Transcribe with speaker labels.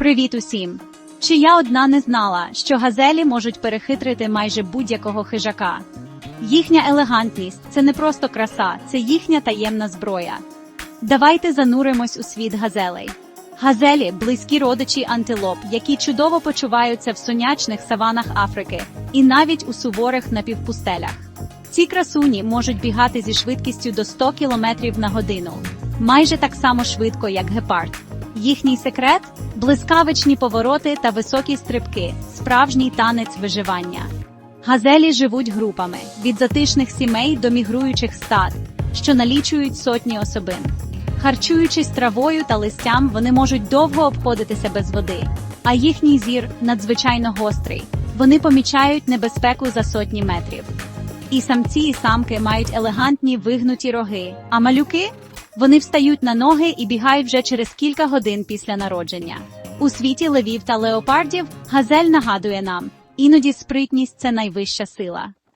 Speaker 1: Привіт усім! Чи я одна не знала, що газелі можуть перехитрити майже будь-якого хижака? Їхня елегантність це не просто краса, це їхня таємна зброя. Давайте зануримось у світ газелей. Газелі близькі родичі антилоп, які чудово почуваються в сонячних саванах Африки і навіть у суворих напівпустелях. Ці красуні можуть бігати зі швидкістю до 100 км на годину, майже так само швидко, як гепард. Їхній секрет блискавичні повороти та високі стрибки, справжній танець виживання. Газелі живуть групами від затишних сімей до мігруючих стад, що налічують сотні особин. Харчуючись травою та листям, вони можуть довго обходитися без води, а їхній зір надзвичайно гострий. Вони помічають небезпеку за сотні метрів. І самці, і самки мають елегантні вигнуті роги, а малюки вони встають на ноги і бігають вже через кілька годин після народження. У світі левів та леопардів газель нагадує нам, іноді спритність це найвища сила.